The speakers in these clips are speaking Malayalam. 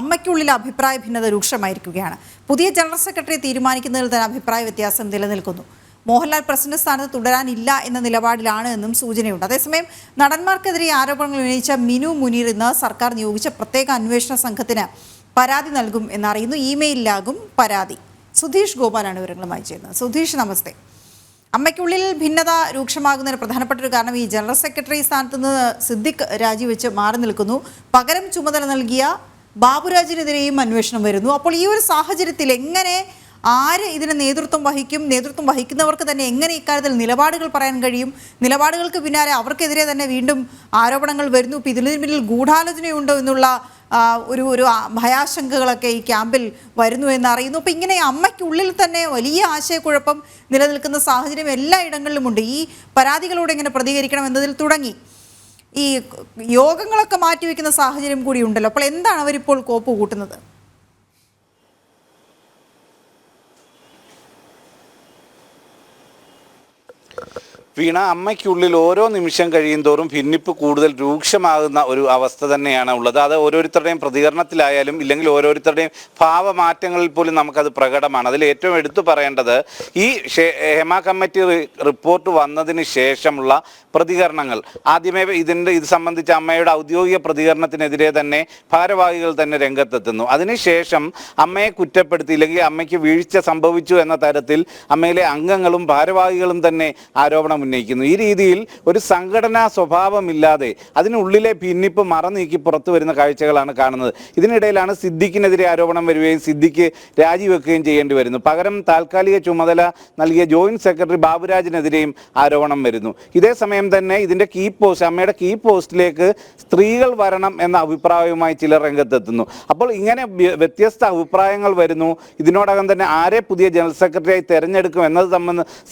അമ്മയ്ക്കുള്ളിൽ അഭിപ്രായ ഭിന്നത രൂക്ഷമായിരിക്കുകയാണ്. പുതിയ ജനറൽ സെക്രട്ടറി തീരുമാനിക്കുന്നതിൽ തന്നെ അഭിപ്രായ വ്യത്യാസം നിലനിൽക്കുന്നു. മോഹൻലാൽ പ്രസിഡന്റ് സ്ഥാനത്ത് തുടരാനില്ല എന്ന നിലപാടിലാണ് എന്നും സൂചനയുണ്ട്. അതേസമയം നടന്മാർക്കെതിരെ ആരോപണങ്ങൾ ഉന്നയിച്ച മിനു മുനീർ ഇന്ന് സർക്കാർ നിയോഗിച്ച പ്രത്യേക അന്വേഷണ സംഘത്തിന് പരാതി നൽകും എന്നറിയുന്നു. ഇമെയിലിലാകും പരാതി. സുധീഷ് ഗോപാലാണ് വിവരങ്ങളുമായി ചേരുന്നത്. സുധീഷ് നമസ്തേ. അമ്മയ്ക്കുള്ളിൽ ഭിന്നത രൂക്ഷമാകുന്നതിന് പ്രധാനപ്പെട്ട ഒരു കാരണം ഈ ജനറൽ സെക്രട്ടറി സ്ഥാനത്ത് നിന്ന് സിദ്ദിഖ് രാജിവെച്ച് മാറി നിൽക്കുന്നു. പകരം ചുമതല നൽകിയ ബാബുരാജിനെതിരെയും അന്വേഷണം വരുന്നു. അപ്പോൾ ഈ ഒരു സാഹചര്യത്തിൽ എങ്ങനെ ആര് ഇതിന് നേതൃത്വം വഹിക്കും? നേതൃത്വം വഹിക്കുന്നവർക്ക് തന്നെ എങ്ങനെ ഇക്കാര്യത്തിൽ നിലപാടുകൾ പറയാൻ കഴിയും? നിലപാടുകൾക്ക് പിന്നാലെ അവർക്കെതിരെ തന്നെ വീണ്ടും ആരോപണങ്ങൾ വരുന്നു. ഇപ്പം ഇതിന് പിന്നിൽ ഗൂഢാലോചനയുണ്ടോ എന്നുള്ള ഒരു ഒരു ഭയാശങ്കകളൊക്കെ ഈ ക്യാമ്പിൽ വരുന്നു എന്നറിയുന്നു. അപ്പം ഇങ്ങനെ അമ്മയ്ക്കുള്ളിൽ തന്നെ വലിയ ആശയക്കുഴപ്പം നിലനിൽക്കുന്ന സാഹചര്യം എല്ലാ ഇടങ്ങളിലുമുണ്ട് ഈ പരാതികളോട് എങ്ങനെ പ്രതികരിക്കണം എന്നതിൽ തുടങ്ങി. ഈ യോഗങ്ങളൊക്കെ മാറ്റിവെക്കുന്ന സാഹചര്യം കൂടി ഉണ്ടല്ലോ. അപ്പോൾ എന്താണ് അവരിപ്പോൾ കോപ്പ് കൂട്ടുന്നത്? വീണ അമ്മയ്ക്കുള്ളിൽ ഓരോ നിമിഷം കഴിയും തോറും ഭിന്നിപ്പ് കൂടുതൽ രൂക്ഷമാകുന്ന ഒരു അവസ്ഥ തന്നെയാണ് ഉള്ളത്. അത് ഓരോരുത്തരുടെയും പ്രതികരണത്തിലായാലും ഇല്ലെങ്കിൽ ഓരോരുത്തരുടെയും ഭാവമാറ്റങ്ങളിൽ പോലും നമുക്കത് പ്രകടമാണ്. അതിൽ ഏറ്റവും എടുത്തു പറയേണ്ടത് ഈ ഹെമ കമ്മിറ്റി റിപ്പോർട്ട് വന്നതിന് ശേഷമുള്ള പ്രതികരണങ്ങൾ. ആദ്യമേ ഇതിന്റെ ഇത് സംബന്ധിച്ച അമ്മയുടെ ഔദ്യോഗിക പ്രതികരണത്തിനെതിരെ തന്നെ ഭാരവാഹികൾ തന്നെ രംഗത്തെത്തുന്നു. അതിനുശേഷം അമ്മയെ കുറ്റപ്പെടുത്തി ഇല്ലെങ്കിൽ അമ്മയ്ക്ക് വീഴ്ച സംഭവിച്ചു എന്ന തരത്തിൽ അമ്മയിലെ അംഗങ്ങളും ഭാരവാഹികളും തന്നെ ആരോപണം ഉന്നയിക്കുന്നു. ഈ രീതിയിൽ ഒരു സംഘടനാ സ്വഭാവമില്ലാതെ അതിനുള്ളിലെ ഭിന്നിപ്പ് മറന്നീക്കി പുറത്തു വരുന്ന കാഴ്ചകളാണ് കാണുന്നത്. ഇതിനിടയിലാണ് സിദ്ദിഖിനെതിരെ ആരോപണം വരികയും സിദ്ദിഖ് രാജിവെക്കുകയും ചെയ്യേണ്ടി വരുന്നു. പകരം താൽക്കാലിക ചുമതല നൽകിയ ജോയിന്റ് സെക്രട്ടറി ബാബുരാജിനെതിരെയും ആരോപണം വരുന്നു. ഇതേ സമയം തന്നെ ഇതിന്റെ കീ പോസ്റ്റ് അമ്മയുടെ കീ പോസ്റ്റിലേക്ക് സ്ത്രീകൾ വരണം എന്ന അഭിപ്രായവുമായി ചിലർ രംഗത്തെത്തുന്നു. അപ്പോൾ ഇങ്ങനെ വ്യത്യസ്ത അഭിപ്രായങ്ങൾ വരുന്നു. ഇതിനോടകം തന്നെ ആരെ പുതിയ ജനറൽ സെക്രട്ടറിയായി തെരഞ്ഞെടുക്കും എന്നത്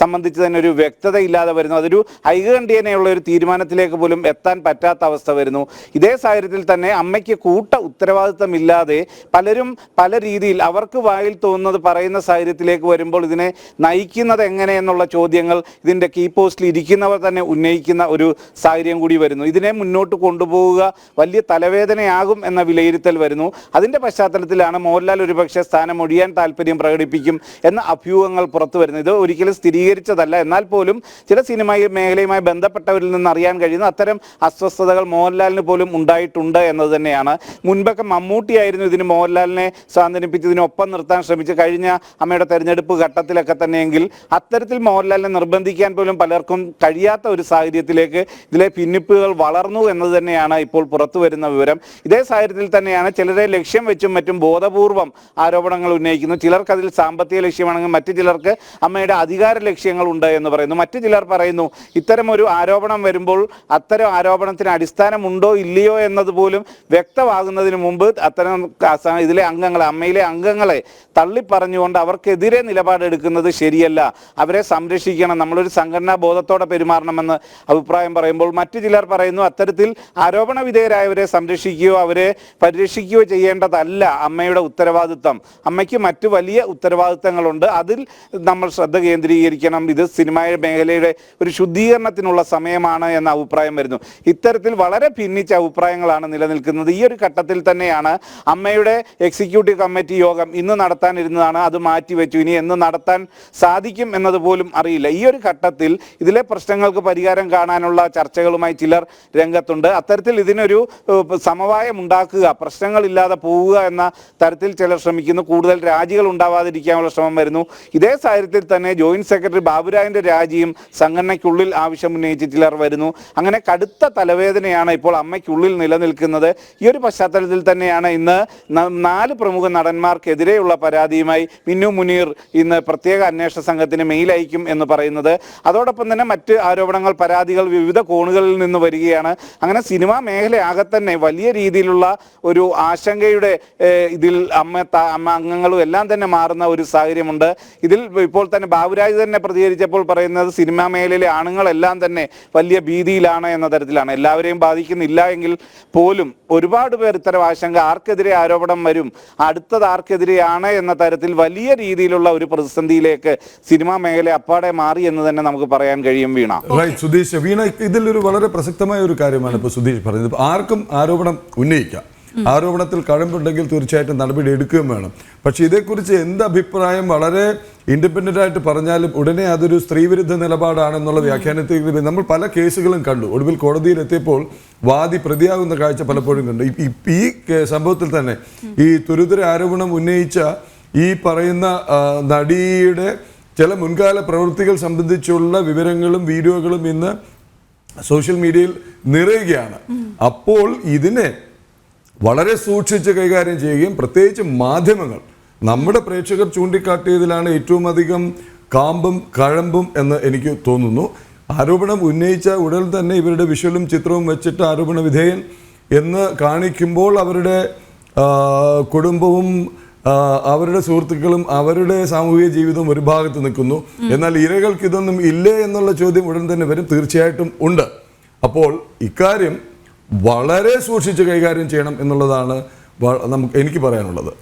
സംബന്ധിച്ച് തന്നെ ഒരു വ്യക്തത ഇല്ലാതെ വരുന്നു. അതൊരു ഐകകണ്ഠ്യേനയുള്ള ഒരു തീരുമാനത്തിലേക്ക് പോലും എത്താൻ പറ്റാത്ത അവസ്ഥ വരുന്നു. ഇതേ സാഹചര്യത്തിൽ തന്നെ അമ്മയ്ക്ക് കൂട്ട ഉത്തരവാദിത്തമില്ലാതെ പലരും പല രീതിയിൽ അവർക്ക് വായിൽ തോന്നുന്നത് പറയുന്ന സാഹചര്യത്തിലേക്ക് വരുമ്പോൾ ഇതിനെ നയിക്കുന്നത് എങ്ങനെയെന്നുള്ള ചോദ്യങ്ങൾ ഇതിന്റെ കീ പോസ്റ്റിൽ ഇരിക്കുന്നവർ തന്നെ ഉന്നയിക്കുന്ന ഒരു സാഹചര്യം കൂടി വരുന്നു. ഇതിനെ മുന്നോട്ട് കൊണ്ടുപോവുക വലിയ തലവേദനയാകും എന്ന വിലയിരുത്തൽ വരുന്നു. അതിന്റെ പശ്ചാത്തലത്തിലാണ് മോഹൻലാൽ ഒരുപക്ഷെ സ്ഥാനം ഒഴിയാൻ താല്പര്യം പ്രകടിപ്പിക്കും എന്ന അഭ്യൂഹങ്ങൾ പുറത്തു വരുന്നത്. ഇത് ഒരിക്കലും സ്ഥിരീകരിച്ചതല്ല. എന്നാൽ പോലും ചില സിനിമ മേഖലയുമായി ബന്ധപ്പെട്ടവരിൽ നിന്ന് അറിയാൻ കഴിയുന്ന അത്തരം അസ്വസ്ഥതകൾ മോഹൻലാലിന് പോലും ഉണ്ടായിട്ടുണ്ട് എന്നത് തന്നെയാണ്. മുൻപൊക്കെ മമ്മൂട്ടിയായിരുന്നു ഇതിന് മോഹൻലാലിനെ സ്വാതന്ത്ര്യപ്പിച്ചതിനൊപ്പം നിർത്താൻ ശ്രമിച്ചു കഴിഞ്ഞ അമ്മയുടെ തെരഞ്ഞെടുപ്പ് ഘട്ടത്തിലൊക്കെ തന്നെയെങ്കിൽ അത്തരത്തിൽ മോഹൻലാലിനെ നിർബന്ധിക്കാൻ പോലും പലർക്കും കഴിയാത്ത ഒരു സാഹചര്യത്തിലേക്ക് ഇതിലെ ഭിന്നിപ്പുകൾ വളർന്നു എന്നത് തന്നെയാണ് ഇപ്പോൾ പുറത്തു വരുന്ന വിവരം. ഇതേ സാഹചര്യത്തിൽ തന്നെയാണ് ചിലരെ ലക്ഷ്യം വെച്ചും മറ്റും ബോധപൂർവം ആരോപണങ്ങൾ ഉന്നയിക്കുന്നു. ചിലർക്ക് അതിൽ സാമ്പത്തിക ലക്ഷ്യമാണെങ്കിൽ മറ്റു ചിലർക്ക് അമ്മയുടെ അധികാര ലക്ഷ്യങ്ങൾ ഉണ്ട് എന്ന് പറയുന്നു. മറ്റു ചിലർ പറയുന്നു ഇത്തരം ഒരു ആരോപണം വരുമ്പോൾ അത്തരം ആരോപണത്തിന് അടിസ്ഥാനമുണ്ടോ ഇല്ലയോ എന്നത് പോലും വ്യക്തമാകുന്നതിന് മുമ്പ് അത്തരം ഇതിലെ അംഗങ്ങളെ അമ്മയിലെ അംഗങ്ങളെ തള്ളിപ്പറഞ്ഞുകൊണ്ട് അവർക്കെതിരെ നിലപാടെടുക്കുന്നത് ശരിയല്ല. അവരെ സംരക്ഷിക്കണം. നമ്മളൊരു സംഘടനാ ബോധത്തോടെ പെരുമാറണമെന്ന് അഭിപ്രായം പറയുമ്പോൾ മറ്റു ചിലർ പറയുന്നു അത്തരത്തിൽ ആരോപണ വിധേയരായവരെ സംരക്ഷിക്കുകയോ അവരെ പരിരക്ഷിക്കുകയോ ചെയ്യേണ്ടതല്ല അമ്മയുടെ ഉത്തരവാദിത്വം. അമ്മയ്ക്ക് മറ്റു വലിയ ഉത്തരവാദിത്തങ്ങളുണ്ട് അതിൽ നമ്മൾ ശ്രദ്ധ കേന്ദ്രീകരിക്കണം. ഇത് സിനിമ മേഖലയുടെ ഒരു ശുദ്ധീകരണത്തിനുള്ള സമയമാണ് എന്ന അഭിപ്രായം വരുന്നു. ഇത്തരത്തിൽ വളരെ ഭിന്നിച്ച അഭിപ്രായങ്ങളാണ് നിലനിൽക്കുന്നത്. ഈ ഒരു ഘട്ടത്തിൽ തന്നെയാണ് അമ്മയുടെ എക്സിക്യൂട്ടീവ് കമ്മിറ്റി യോഗം ഇന്ന് നടത്താനിരുന്നതാണ്. അത് മാറ്റിവെച്ചു. ഇനി എന്ന് നടത്താൻ സാധിക്കും എന്നത് പോലും അറിയില്ല. ഈ ഒരു ഘട്ടത്തിൽ ഇതിലെ പ്രശ്നങ്ങൾക്ക് പരിഹാരം കാണാനുള്ള ചർച്ചകളുമായി ചിലർ രംഗത്തുണ്ട്. അത്തരത്തിൽ ഇതിനൊരു സമവായം ഉണ്ടാക്കുക പ്രശ്നങ്ങളില്ലാതെ പോവുക എന്ന തരത്തിൽ ചിലർ ശ്രമിക്കുന്നു. കൂടുതൽ രാജികൾ ഉണ്ടാവാതിരിക്കാനുള്ള ശ്രമം വരുന്നു. ഇതേ സാഹചര്യത്തിൽ തന്നെ ജോയിന്റ് സെക്രട്ടറി ബാബുരാജിന്റെ രാജിയും സംഘടനയ്ക്കുള്ളിൽ ആവശ്യമുന്നയിച്ച് ചിലർ വരുന്നു. അങ്ങനെ കടുത്ത തലവേദനയാണ് ഇപ്പോൾ അമ്മയ്ക്കുള്ളിൽ നിലനിൽക്കുന്നത്. ഈ ഒരു പശ്ചാത്തലത്തിൽ തന്നെയാണ് ഇന്ന് നാല് പ്രമുഖ നടന്മാർക്കെതിരെയുള്ള പരാതിയുമായി മിന്നു മുനീർ ഇന്ന് പ്രത്യേക അന്വേഷണ സംഘത്തിന് മെയിൽ അയക്കും എന്ന് പറയുന്നത്. അതോടൊപ്പം തന്നെ മറ്റ് ആരോപണങ്ങൾ പരാതികൾ വിവിധ കോണുകളിൽ നിന്ന് വരികയാണ്. അങ്ങനെ സിനിമാ മേഖലയാകെ തന്നെ വലിയ രീതിയിലുള്ള ഒരു ആശങ്കയുടെ ഇതിൽ അമ്മ അമ്മ അംഗങ്ങളും എല്ലാം തന്നെ മാറുന്ന ഒരു സാഹചര്യമുണ്ട്. ഇതിൽ ഇപ്പോൾ തന്നെ ബാബുരാജ് തന്നെ പ്രതികരിച്ചപ്പോൾ പറയുന്നത് സിനിമാ മേഖലയിലെ ആണുങ്ങളെല്ലാം തന്നെ വലിയ ഭീതിയിലാണ് എന്ന തരത്തിലാണ്. എല്ലാവരെയും ബാധിക്കുന്നില്ല എങ്കിൽ പോലും ഒരുപാട് പേർ ഇത്തരം ആശങ്ക ആർക്കെതിരെ ആരോപണം വരും അടുത്തത് ആർക്കെതിരെയാണ് എന്ന തരത്തിൽ വലിയ രീതിയിലുള്ള ഒരു പ്രതിസന്ധിയിലേക്ക് സിനിമാ മേഖല അപ്പാടെ മാറി എന്ന് തന്നെ നമുക്ക് പറയാൻ കഴിയും വീണ. സുധീഷ്. വീണ ഇതിലൊരു വളരെ പ്രസക്തമായ ഒരു കാര്യമാണ് ഇപ്പോൾ സുധീഷ് പറഞ്ഞത്. ആർക്കും ആരോപണം ഉന്നയിക്കാം. ആരോപണത്തിൽ കഴമ്പുണ്ടെങ്കിൽ തീർച്ചയായിട്ടും നടപടി എടുക്കുകയും വേണം. പക്ഷേ ഇതേക്കുറിച്ച് എന്ത് അഭിപ്രായം വളരെ ഇൻഡിപെൻഡന്റ് ആയിട്ട് പറഞ്ഞാലും ഉടനെ അതൊരു സ്ത്രീവിരുദ്ധ നിലപാടാണെന്നുള്ള വ്യാഖ്യാനത്തിൽ നമ്മൾ പല കേസുകളും കണ്ടു. ഒടുവിൽ കോടതിയിലെത്തിയപ്പോൾ വാദി പ്രതിയാകുന്ന കാഴ്ച പലപ്പോഴും കണ്ടു. ഈ സംഭവത്തിൽ തന്നെ ഈ തുരുതുര ആരോപണം ഉന്നയിച്ച ഈ പറയുന്ന നടിയുടെ ചില മുൻകാല പ്രവൃത്തികൾ സംബന്ധിച്ചുള്ള വിവരങ്ങളും വീഡിയോകളും ഇന്ന് സോഷ്യൽ മീഡിയയിൽ നിറയുകയാണ്. അപ്പോൾ ഇതിനെ വളരെ സൂക്ഷിച്ച് കൈകാര്യം ചെയ്യുകയും പ്രത്യേകിച്ച് മാധ്യമങ്ങൾ. നമ്മുടെ പ്രേക്ഷകർ ചൂണ്ടിക്കാട്ടിയതിലാണ് ഏറ്റവും അധികം കാമ്പും കഴമ്പും എന്ന് എനിക്ക് തോന്നുന്നു. ആരോപണം ഉന്നയിച്ച ഉടൻ തന്നെ ഇവരുടെ വിഷ്വലും ചിത്രവും വെച്ചിട്ട് ആരോപണ വിധേയൻ എന്ന് കാണിക്കുമ്പോൾ അവരുടെ കുടുംബവും അവരുടെ സുഹൃത്തുക്കളും അവരുടെ സാമൂഹിക ജീവിതവും ഒരു ഭാഗത്ത് നിൽക്കുന്നു. എന്നാൽ ഇരകൾക്ക് ഇതൊന്നും ഇല്ലേ എന്നുള്ള ചോദ്യം ഉടൻ തന്നെ വരും തീർച്ചയായിട്ടും ഉണ്ട്. അപ്പോൾ ഇക്കാര്യം വളരെ സൂക്ഷിച്ച് കൈകാര്യം ചെയ്യണം എന്നുള്ളതാണ് നമുക്ക് എനിക്ക് പറയാനുള്ളത്.